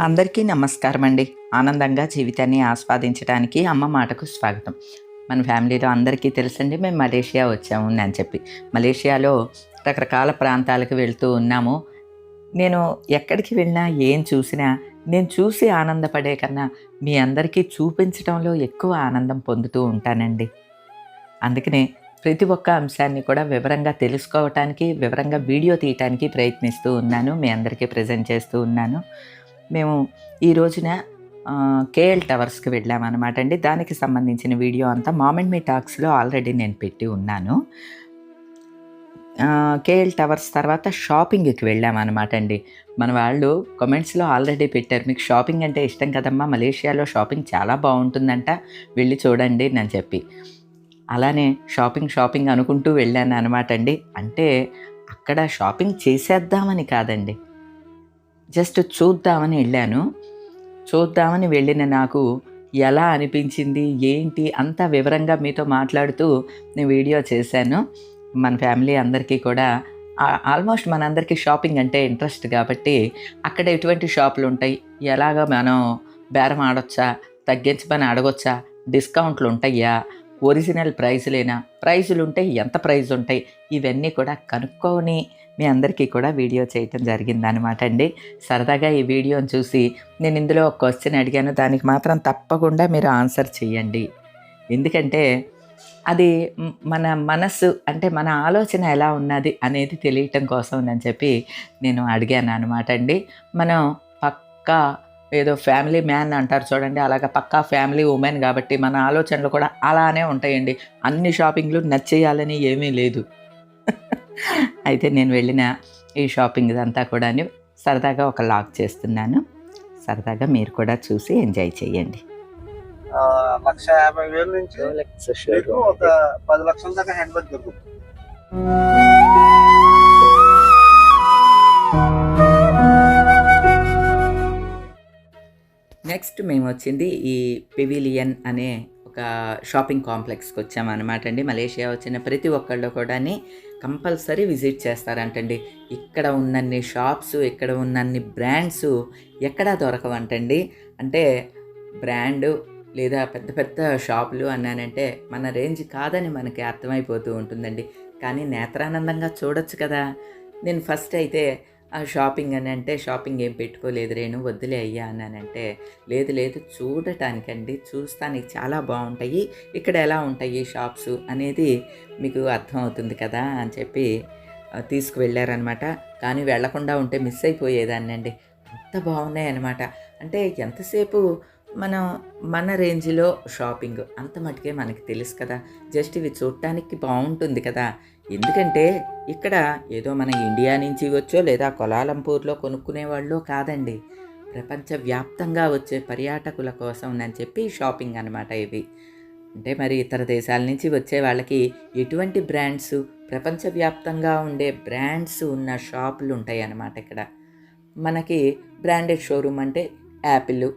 అందరికీ నమస్కారం అండి ఆనందంగా జీవితాన్ని ఆస్వాదించడానికి అమ్మ మాటకు స్వాగతం. మన ఫ్యామిలీలో అందరికీ తెలుసండి మేము మలేషియా వచ్చాము అని చెప్పి. మలేషియాలో రకరకాల ప్రాంతాలకు వెళ్తూ ఉన్నాము. నేను ఎక్కడికి వెళ్ళినా ఏం చూసినా నేను చూసి ఆనందపడే కన్నా మీ అందరికీ చూపించడంలో ఎక్కువ ఆనందం పొందుతూ ఉంటానండి. అందుకనే ప్రతి ఒక్క అంశాన్ని కూడా వివరంగా తెలుసుకోవటానికి వివరంగా వీడియో తీయటానికి ప్రయత్నిస్తూ ఉన్నాను. మీ అందరికీ ప్రజెంట్ చేస్తూ ఉన్నాను. మేము ఈ రోజున కేఎల్ టవర్స్కి వెళ్ళామన్నమాట అండి. దానికి సంబంధించిన వీడియో అంతా మామెంట్ మీ టాక్స్లో ఆల్రెడీ నేను పెట్టి ఉన్నాను. కేఎల్ టవర్స్ తర్వాత షాపింగ్కి వెళ్ళామన్నమాట అండి. మన వాళ్ళు కమెంట్స్లో ఆల్రెడీ పెట్టారు. మీకు షాపింగ్ అంటే ఇష్టం కదమ్మా మలేషియాలో షాపింగ్ చాలా బాగుంటుందంట వెళ్ళి చూడండి అని చెప్పి. అలానే షాపింగ్ షాపింగ్ అనుకుంటూ వెళ్ళాను అనమాట అండి. అంటే అక్కడ షాపింగ్ చేసేద్దామని కాదండి. జస్ట్ చూద్దామని వెళ్ళాను. చూద్దామని వెళ్ళిన నాకు ఎలా అనిపించింది ఏంటి అంత వివరంగా మీతో మాట్లాడుతూ నేను వీడియో చేశాను. మన ఫ్యామిలీ అందరికీ కూడా ఆల్మోస్ట్ మనందరికీ షాపింగ్ అంటే ఇంట్రెస్ట్ కాబట్టి అక్కడ ఎటువంటి షాపులు ఉంటాయి? ఎలాగ మనం బేరం ఆడొచ్చా? తగ్గించమని అడగొచ్చా? డిస్కౌంట్లు ఉంటాయా? ఒరిజినల్ ప్రైజులేనా? ప్రైజులు ఉంటాయి ఎంత ప్రైజ్ ఉంటాయి ఇవన్నీ కూడా కనుక్కొని మీ అందరికీ కూడా వీడియో చేయటం జరిగిందనమాట అండి. సరదాగా ఈ వీడియోని చూసి నేను ఇందులో ఒక క్వశ్చన్ అడిగాను. దానికి మాత్రం తప్పకుండా మీరు ఆన్సర్ చేయండి. ఎందుకంటే అది మన మనస్సు అంటే మన ఆలోచన ఎలా ఉన్నది అనేది తెలియటం కోసం అని చెప్పి నేను అడిగాను అనమాట అండి. మనం పక్కా ఏదో ఫ్యామిలీ మ్యాన్ అంటారు చూడండి అలాగ పక్కా ఫ్యామిలీ ఉమెన్ కాబట్టి మన ఆలోచనలు కూడా అలానే ఉంటాయండి. అన్ని షాపింగ్లు నచ్చేయాలని ఏమీ లేదు. అయితే నేను వెళ్ళిన ఈ షాపింగ్ ఇదంతా కూడా సరదాగా ఒక లాక్ చేస్తున్నాను. సరదాగా మీరు కూడా చూసి ఎంజాయ్ చేయండి. లక్ష యాభై వేల నుంచి మీకు ఒక పది లక్షల దాకా హ్యాండ్ బ్యాగ్ దొరుకుతుంది. నెక్స్ట్ మేము వచ్చింది ఈ పెవిలియన్ అనే ఒక షాపింగ్ కాంప్లెక్స్కి వచ్చామన్నమాట అండి. మలేషియా వచ్చిన ప్రతి ఒక్కళ్ళు కూడా కంపల్సరీ విజిట్ చేస్తారంటండి. ఇక్కడ ఉన్నన్ని షాప్స్ ఇక్కడ ఉన్నన్ని బ్రాండ్స్ ఎక్కడా దొరకవంటండి. అంటే బ్రాండ్ లేదా పెద్ద పెద్ద షాపులు అన్నానంటే మన రేంజ్ కాదని మనకి అర్థమైపోతూ ఉంటుందండి. కానీ నేత్రానందంగా చూడొచ్చు కదా. నేను ఫస్ట్ అయితే ఆ షాపింగ్ అని అంటే షాపింగ్ ఏం పెట్టుకోలేదు రేణు వద్దులే అయ్యా అన్నానంటే లేదు లేదు చూడటానికండి చూస్తానికి చాలా బాగుంటాయి. ఇక్కడ ఎలా ఉంటాయి షాప్స్ అనేది మీకు అర్థమవుతుంది కదా అని చెప్పి తీసుకువెళ్ళారనమాట కానీ వెళ్ళకుండా ఉంటే మిస్ అయిపోయేదాన్ని అండి అంత బాగున్నాయి అనమాట అంటే ఎంతసేపు మనం మన రేంజ్లో షాపింగ్ అంత మటుకే మనకి తెలుసు కదా. జస్ట్ ఇవి చూడటానికి బాగుంటుంది కదా. ఎందుకంటే ఇక్కడ ఏదో మన ఇండియా నుంచి వచ్చో లేదా కొలాలంపూర్లో కొనుక్కునే వాళ్ళు కాదండి. ప్రపంచవ్యాప్తంగా వచ్చే పర్యాటకుల కోసం అని చెప్పి షాపింగ్ అనమాట ఇవి. అంటే మరి ఇతర దేశాల నుంచి వచ్చే వాళ్ళకి ఎటువంటి బ్రాండ్స్ ప్రపంచవ్యాప్తంగా ఉండే బ్రాండ్స్ ఉన్న షాపులు ఉంటాయి అన్నమాట ఇక్కడ. మనకి బ్రాండెడ్ షోరూమ్ అంటే యాపిల్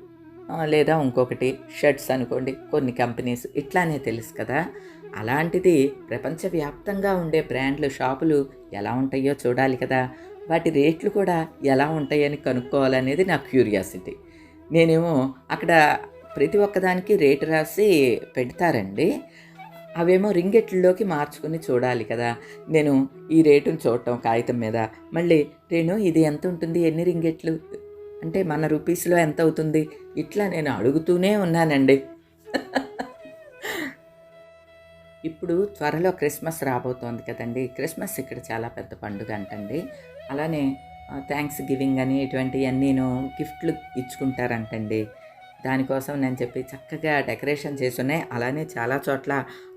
లేదా ఇంకొకటి షర్ట్స్ అనుకోండి కొన్ని కంపెనీస్ ఇట్లానే తెలుసు కదా. అలాంటిది ప్రపంచవ్యాప్తంగా ఉండే బ్రాండ్లు షాపులు ఎలా ఉంటాయో చూడాలి కదా. వాటి రేట్లు కూడా ఎలా ఉంటాయని కనుక్కోవాలనేది నా క్యూరియాసిటీ. నేనేమో అక్కడ ప్రతి ఒక్కదానికి రేటు రాసి పెడతారండి. అవేమో రింగెట్లలోకి మార్చుకుని చూడాలి కదా. నేను ఈ రేటును చూడటం కాగితం మీద. మళ్ళీ నేను ఇది ఎంత ఉంటుంది? ఎన్ని రింగెట్లు? అంటే మన రూపీస్లో ఎంత అవుతుంది ఇట్లా నేను అడుగుతూనే ఉన్నానండి. ఇప్పుడు త్వరలో క్రిస్మస్ రాబోతోంది కదండి. క్రిస్మస్ ఇక్కడ చాలా పెద్ద పండుగ అంటండి. అలానే థ్యాంక్స్ గివింగ్ అని ఇటువంటివన్నీను గిఫ్ట్లు ఇచ్చుకుంటారంటండి. దానికోసం నేను చెప్పి చక్కగా డెకరేషన్ చేసున్నాయి. అలానే చాలా చోట్ల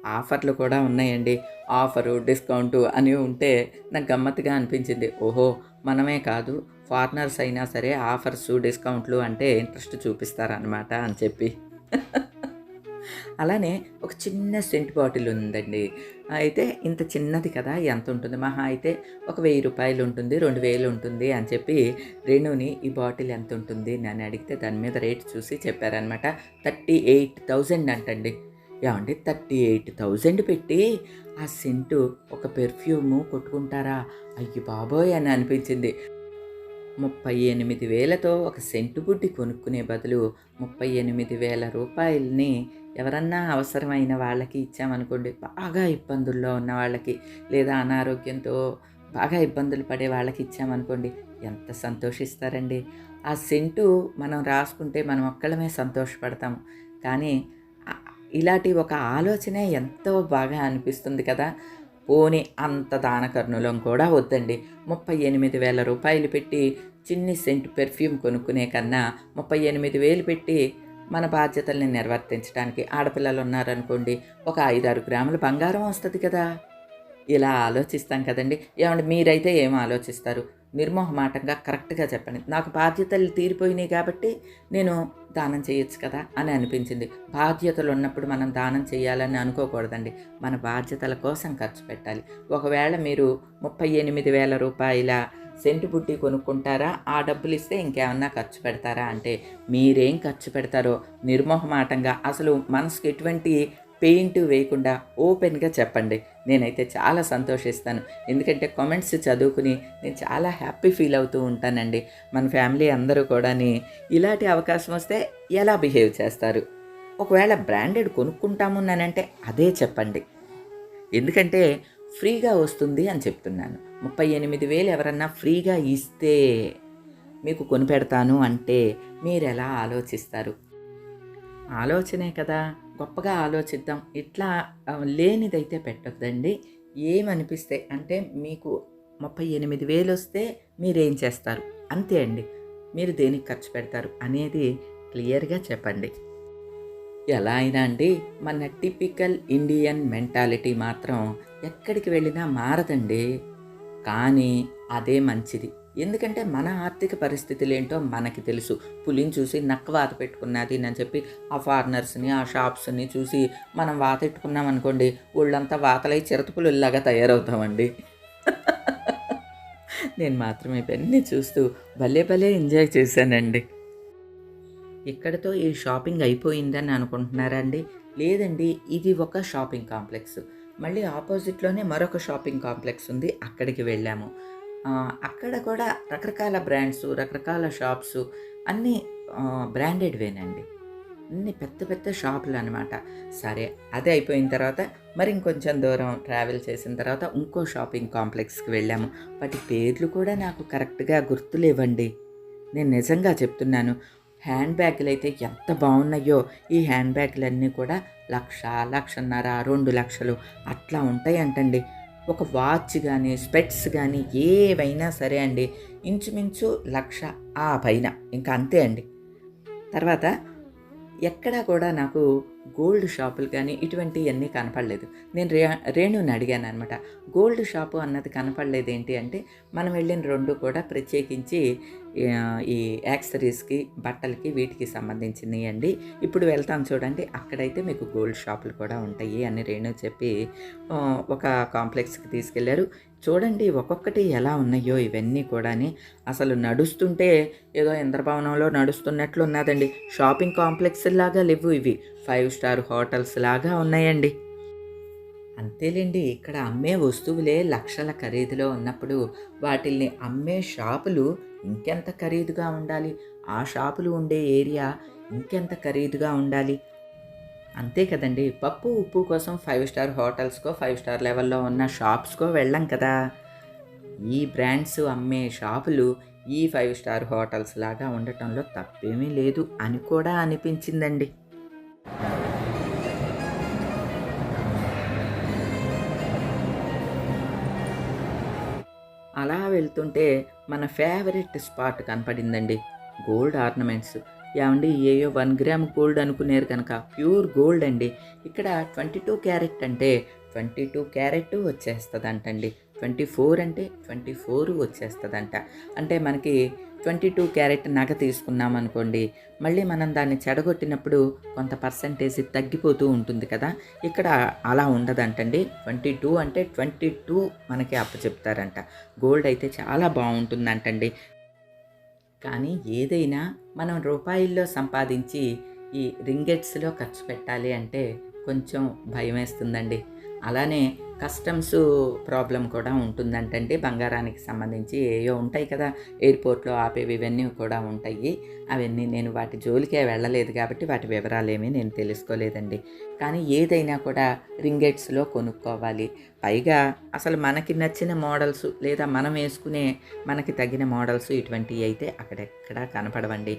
ఆఫర్లు కూడా ఉన్నాయండి. ఆఫరు డిస్కౌంటు అని ఉంటే నాకు గమ్మత్తుగా అనిపించింది. ఓహో మనమే కాదు. ఫారినర్స్ అయినా సరే ఆఫర్స్ డిస్కౌంట్లు అంటే ఇంట్రెస్ట్ చూపిస్తారనమాట అని చెప్పి. అలానే ఒక చిన్న సెంట్ బాటిల్ ఉందండి. అయితే ఇంత చిన్నది కదా ఎంత ఉంటుంది? మహా అయితే ఒక వెయ్యి రూపాయలు ఉంటుంది రెండు వేలు ఉంటుంది అని చెప్పి రేణుని ఈ బాటిల్ ఎంత ఉంటుంది నన్ను అడిగితే దాని మీద రేట్ చూసి చెప్పారనమాట థర్టీ ఎయిట్ థౌజండ్ అంటండి. ఏమండి? థర్టీ ఎయిట్ థౌజండ్ పెట్టి ఆ సెంటు ఒక పెర్ఫ్యూము కొట్టుకుంటారా? అయ్యి బాబోయ్ అని అనిపించింది. ముప్పై ఎనిమిది వేలతో ఒక సెంటు బుడ్డి కొనుక్కునే బదులు ముప్పై ఎనిమిది వేల రూపాయలని ఎవరన్నా అవసరమైన వాళ్ళకి ఇచ్చామనుకోండి బాగా ఇబ్బందుల్లో ఉన్న వాళ్ళకి లేదా అనారోగ్యంతో బాగా ఇబ్బందులు పడే వాళ్ళకి ఇచ్చామనుకోండి ఎంత సంతోషిస్తారండి. ఆ సెంటు మనం రాసుకుంటే మనం ఒక్కళ్ళమే సంతోషపడతాము. కానీ ఇలాంటి ఒక ఆలోచనే ఎంతో బాగా అనిపిస్తుంది కదా. పోనీ అంత దానకర్ణులం కూడా వద్దండి. ముప్పై ఎనిమిది వేల రూపాయలు పెట్టి చిన్ని సెంట్ పెర్ఫ్యూమ్ కొనుక్కునే కన్నా ముప్పై ఎనిమిది వేలు పెట్టి మన బాధ్యతల్ని నిర్వర్తించడానికి ఆడపిల్లలు ఉన్నారనుకోండి ఒక ఐదారు గ్రాముల బంగారం వస్తుంది కదా. ఇలా ఆలోచిస్తాం కదండి. ఏమంటే మీరైతే ఏం ఆలోచిస్తారు? నిర్మోహమాటంగా కరెక్ట్గా చెప్పండి. నాకు బాధ్యతలు తీరిపోయినాయి కాబట్టి నేను దానం చేయొచ్చు కదా అని అనిపించింది. బాధ్యతలు ఉన్నప్పుడు మనం దానం చేయాలని అనుకోకూడదండి. మన బాధ్యతల కోసం ఖర్చు పెట్టాలి. ఒకవేళ మీరు ముప్పై ఎనిమిది వేల రూపాయల సెంటు బుడ్డి కొనుక్కుంటారా? ఆ డబ్బులు ఇస్తే ఇంకేమన్నా ఖర్చు పెడతారా? అంటే మీరేం ఖర్చు పెడతారో నిర్మోహమాటంగా అసలు మనసుకు ఎటువంటి పెయింట్ వేయకుండా ఓపెన్గా చెప్పండి. నేనైతే చాలా సంతోషిస్తాను. ఎందుకంటే కామెంట్స్ చదువుకుని నేను చాలా హ్యాపీ ఫీల్ అవుతూ ఉంటానండి. మన ఫ్యామిలీ అందరూ కూడాని ఇలాంటి అవకాశం వస్తే ఎలా బిహేవ్ చేస్తారు? ఒకవేళ బ్రాండెడ్ కొనుక్కుంటామున్నానంటే అదే చెప్పండి. ఎందుకంటే ఫ్రీగా వస్తుంది అని చెప్తున్నాను. ముప్పై ఎనిమిది వేలు ఎవరన్నా ఫ్రీగా ఇస్తే మీకు కొనిపెడతాను అంటే మీరు ఎలా ఆలోచిస్తారు? ఆలోచనే కదా. గొప్పగా ఆలోచిద్దాం. ఇట్లా లేనిదైతే పెట్టొద్దండి. ఏమనిపిస్తే అంటే మీకు ముప్పై ఎనిమిది వేలు వస్తే మీరేం చేస్తారు? అంతే అండి. మీరు దేనికి ఖర్చు పెడతారు అనేది క్లియర్గా చెప్పండి. ఎలా అయినా అండి మన టిపికల్ ఇండియన్ మెంటాలిటీ మాత్రం ఎక్కడికి వెళ్ళినా మారదండి. కానీ అదే మంచిది. ఎందుకంటే మన ఆర్థిక పరిస్థితులు ఏంటో మనకి తెలుసు. పులిని చూసి నక్క వాత పెట్టుకున్నది అని చెప్పి ఆ ఫారినర్స్ని ఆ షాప్స్ని చూసి మనం వాత పెట్టుకున్నాం అనుకోండి ఒళ్ళంతా వాతలై చిరతపులులాగా తయారవుతామండి. నేను మాత్రం ఇవన్నీ చూస్తూ భలే భలే ఎంజాయ్ చేశానండి. ఇక్కడతో ఈ షాపింగ్ అయిపోయిందని అనుకుంటున్నారా అండి లేదండి ఇది ఒక షాపింగ్ కాంప్లెక్స్. మళ్ళీ ఆపోజిట్లోనే మరొక షాపింగ్ కాంప్లెక్స్ ఉంది అక్కడికి వెళ్ళాము. అక్కడ కూడా రకరకాల బ్రాండ్స్ రకరకాల షాప్స్ అన్నీ బ్రాండెడ్వేనండి అన్ని పెద్ద పెద్ద షాపులు అనమాట సరే అదే అయిపోయిన తర్వాత మరి ఇంకొంచెం దూరం ట్రావెల్ చేసిన తర్వాత ఇంకో షాపింగ్ కాంప్లెక్స్కి వెళ్ళాము. వాటి పేర్లు కూడా నాకు కరెక్ట్గా గుర్తులేవండి. నేను నిజంగా చెప్తున్నాను హ్యాండ్ బ్యాగులు అయితే ఎంత బాగున్నాయో ఈ హ్యాండ్ బ్యాగులన్నీ కూడా లక్ష లక్షన్నర రెండు లక్షలు అట్లా ఉంటాయంటండి. ఒక వాచ్ కానీ స్పెట్స్ కానీ ఏవైనా సరే అండి ఇంచుమించు లక్ష ఆ పైన ఇంకా అంతే అండి. తర్వాత ఎక్కడా కూడా నాకు గోల్డ్ షాపులు కానీ ఇటువంటివన్నీ కనపడలేదు. నేను రే రేణుని అడిగాను అనమాట గోల్డ్ షాపు అన్నది కనపడలేదు ఏంటి అంటే మనం వెళ్ళిన రెండు కూడా ప్రత్యేకించి ఈ యాక్సరీస్కి బట్టలకి వీటికి సంబంధించినవి అండి. ఇప్పుడు వెళ్తాం చూడండి. అక్కడైతే మీకు గోల్డ్ షాపులు కూడా ఉంటాయి అని రేణు చెప్పి ఒక కాంప్లెక్స్కి తీసుకెళ్ళారు. చూడండి ఒక్కొక్కటి ఎలా ఉన్నాయో ఇవన్నీ కూడాని. అసలు నడుస్తుంటే ఏదో ఇంద్రభవనంలో నడుస్తున్నట్లు ఉన్నదండి. షాపింగ్ కాంప్లెక్స్ లాగా లేవు ఇవి. ఫైవ్ స్టార్ హోటల్స్ లాగా ఉన్నాయండి. అంతేలేండి ఇక్కడ అమ్మే వస్తువులే లక్షల ఖరీదులో ఉన్నప్పుడు వాటిల్ని అమ్మే షాపులు ఇంకెంత ఖరీదుగా ఉండాలి? ఆ షాపులు ఉండే ఏరియా ఇంకెంత ఖరీదుగా ఉండాలి? అంతే కదండి. పప్పు ఉప్పు కోసం ఫైవ్ స్టార్ హోటల్స్కో ఫైవ్ స్టార్ లెవెల్లో ఉన్న షాప్స్కో వెళ్ళాం కదా. ఈ బ్రాండ్స్ అమ్మే షాపులు ఈ ఫైవ్ స్టార్ హోటల్స్ లాగా ఉండటంలో తప్పేమీ లేదు అని కూడా అనిపించిందండి. వెళ్తుంటే మన ఫేవరెట్ స్పాట్ కనపడిందండి. Gold ornaments. ఏమండి ఏయో వన్ గ్రామ్ గోల్డ్ అనుకునేరు కనుక ప్యూర్ గోల్డ్ అండి. ఇక్కడ ట్వంటీ టూ క్యారెట్ అంటే ట్వంటీ టూ క్యారెట్ వచ్చేస్తుంది అంటండి ట్వంటీ ఫోర్ అంటే ట్వంటీ ఫోర్ వచ్చేస్తుందంట. అంటే మనకి ట్వంటీ టూ క్యారెట్ నగ తీసుకున్నాం అనుకోండి మళ్ళీ మనం దాన్ని చెడగొట్టినప్పుడు కొంత పర్సంటేజ్ తగ్గిపోతూ ఉంటుంది కదా. ఇక్కడ అలా ఉండదంటండి. ట్వంటీ టూ అంటే ట్వంటీ టూ మనకి అప్పచెప్తారంట. గోల్డ్ అయితే చాలా బాగుంటుందంటండి. కానీ ఏదైనా మనం రూపాయల్లో సంపాదించి ఈ రింగెట్స్లో ఖర్చు పెట్టాలి అంటే కొంచెం భయం వేస్తుందండి అలానే కస్టమ్స్ ప్రాబ్లం కూడా ఉంటుందంటండి. బంగారానికి సంబంధించి ఏయో ఉంటాయి కదా ఎయిర్పోర్ట్లో ఆపేవి ఇవన్నీ కూడా ఉంటాయి. అవన్నీ నేను వాటి జోలికే వెళ్ళలేదు కాబట్టి వాటి వివరాలేమీ నేను తెలుసుకోలేదండి. కానీ ఏదైనా కూడా రింగెట్స్లో కొనుక్కోవాలి. పైగా అసలు మనకి నచ్చిన మోడల్స్ లేదా మనం వేసుకునే మనకి తగిన మోడల్స్ ఇటువంటివి అయితే అక్కడెక్కడా కనపడవండి.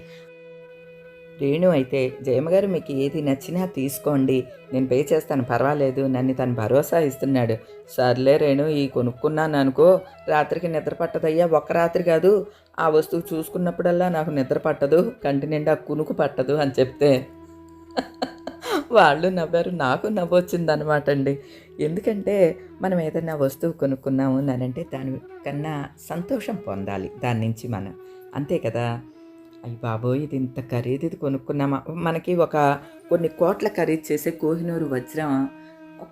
రేణు అయితే జయమ్మ గారు మీకు ఏది నచ్చినా తీసుకోండి. నేను పే చేస్తాను పర్వాలేదు. నన్ను తను భరోసా ఇస్తున్నాడు. సర్లే రేణు ఈ కొనుక్కున్నాను అనుకో. రాత్రికి నిద్ర పట్టదయ్యా. ఒక్క రాత్రి కాదు. ఆ వస్తువు చూసుకున్నప్పుడల్లా నాకు నిద్ర పట్టదు. కంటి నిండా కునుకు పట్టదు అని చెప్తే. వాళ్ళు నవ్వారు. నాకు నవ్వు వచ్చిందనమాట అండి ఎందుకంటే మనం ఏదైనా వస్తువు కొనుక్కున్నాము అని అంటే దానికన్నా సంతోషం పొందాలి. దాని నుంచి మనం. అంతే కదా? అయ్యి బాబోయ్! ఇది ఇంత ఖరీదు ఇది కొనుక్కున్నామా? మనకి ఒక కొన్ని కోట్ల ఖరీదు చేసే కోహినూరు వజ్రం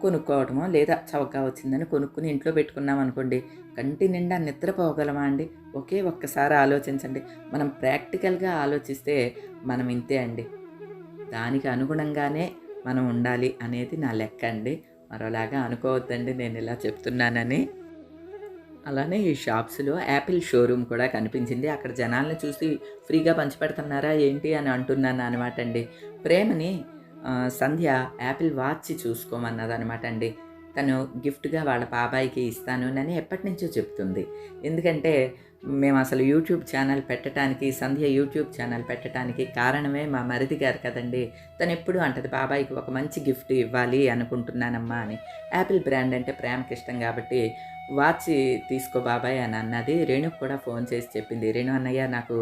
కొనుక్కోవటమో? లేదా చౌకగా వచ్చిందని కొనుక్కుని ఇంట్లో పెట్టుకున్నాం అనుకోండి కంటి నిండా నిద్రపోగలమా అండి? ఒకే ఒక్కసారి ఆలోచించండి. మనం ప్రాక్టికల్గా ఆలోచిస్తే మనం ఇంతే అండి. దానికి అనుగుణంగానే మనం ఉండాలి అనేది నా లెక్క అండి. మరోలాగా అనుకోవద్దండి నేను ఇలా చెప్తున్నానని. అలానే ఈ షాప్స్లో యాపిల్ షోరూమ్ కూడా కనిపించింది. అక్కడ జనాల్ని చూసి ఫ్రీగా పంచిపెడుతున్నారా ఏంటి అని అంటున్నాను అనమాట అండి. ప్రేమని సంధ్య యాపిల్ వాచ్ చూసుకోమన్నది అనమాట అండి. తను గిఫ్ట్గా వాళ్ళ బాబాయికి ఇస్తాను. అని ఎప్పటి నుంచో చెప్తుంది. ఎందుకంటే మేము అసలు యూట్యూబ్ ఛానల్ పెట్టడానికి సంధ్య యూట్యూబ్ ఛానల్ పెట్టడానికి కారణమే మా మరిది గారు కదండి. తను ఎప్పుడు అంటది బాబాయికి ఒక మంచి గిఫ్ట్ ఇవ్వాలి అనుకుంటున్నానమ్మా అని. యాపిల్ బ్రాండ్ అంటే ప్రేమకి ఇష్టం కాబట్టి వాచ్ తీసుకో బాబాయ్ అని అన్నది. రేణుకు కూడా ఫోన్ చేసి చెప్పింది. రేణు అన్నయ్య నాకు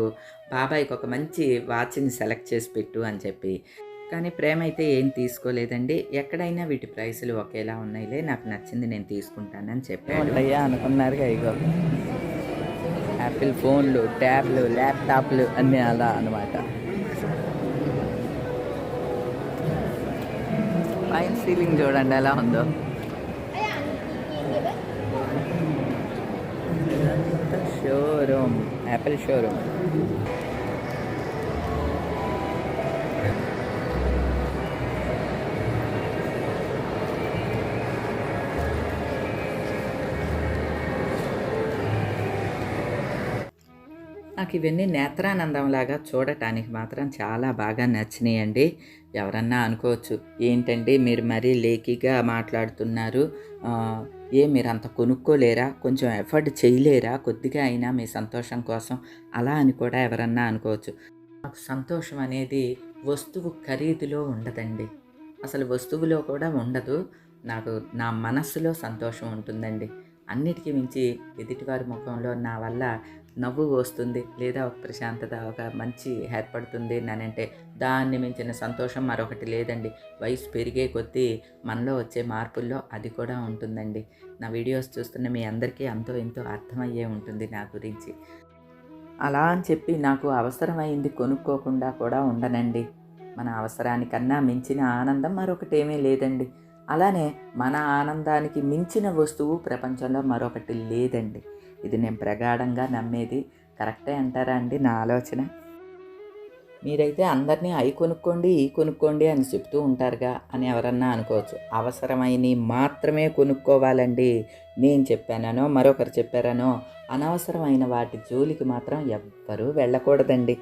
బాబాయ్కి ఒక మంచి వాచ్ని సెలెక్ట్ చేసి పెట్టు అని చెప్పి. కానీ ప్రేమ అయితే ఏం తీసుకోలేదండి. ఎక్కడైనా వీటి ప్రైసులు ఒకేలా ఉన్నాయిలే నాకు నచ్చింది నేను తీసుకుంటానని చెప్పి అనుకున్నారు ఇగో. యాపిల్ ఫోన్లు ట్యాబ్లు ల్యాప్టాప్లు అన్నీ అలా అనమాట పైన సీలింగ్ చూడండి ఎలా ఉందో. షోరూమ్ యాపిల్ షోరూమ్ నాకు ఇవన్నీ నేత్రానందంలాగా చూడటానికి మాత్రం చాలా బాగా నచ్చినాయండి. ఎవరన్నా అనుకోవచ్చు ఏంటండి మీరు మరీ లేకీగా మాట్లాడుతున్నారు? ఏ మీరు అంత కొనుక్కోలేరా? కొంచెం ఎఫర్ట్ చేయలేరా? కొద్దిగా అయినా మీ సంతోషం కోసం అలా అని కూడా ఎవరన్నా అనుకోవచ్చు. నాకు సంతోషం అనేది వస్తువు ఖరీదులో ఉండదండి. అసలు వస్తువులో కూడా ఉండదు. నాకు నా మనస్సులో సంతోషం ఉంటుందండి. అన్నిటికీ మించి ఎదుటివారి ముఖంలో నా వల్ల నవ్వు వస్తుంది లేదా ఒక ప్రశాంతత ఒక మంచి ఏర్పడుతుంది అంటే దాన్ని మించిన సంతోషం మరొకటి లేదండి. వయసు పెరిగే కొద్దీ మనలో వచ్చే మార్పుల్లో అది కూడా ఉంటుందండి. నా వీడియోస్ చూస్తున్న మీ అందరికీ అంతో ఎంతో అర్థమయ్యే ఉంటుంది నా గురించి. అలా అని చెప్పి నాకు అవసరమైంది కొనుక్కోకుండా కూడా ఉండనండి. మన అవసరానికన్నా మించిన ఆనందం మరొకటి ఏమీ లేదండి. అలానే మన ఆనందానికి మించిన వస్తువు ప్రపంచంలో మరొకటి లేదండి. ఇది నేను ప్రగాఢంగా నమ్మేది. కరెక్టే అంటారా అండి నా ఆలోచన? మీరైతే అందరినీ అవి కొనుక్కోండి ఈ కొనుక్కోండి అని చెప్తూ ఉంటారుగా అని ఎవరన్నా అనుకోవచ్చు. అవసరమైనవి మాత్రమే కొనుక్కోవాలండి. నేను చెప్పానో మరొకరు చెప్పారనో అనవసరమైన వాటి జోలికి మాత్రం ఎవ్వరూ వెళ్ళకూడదండి.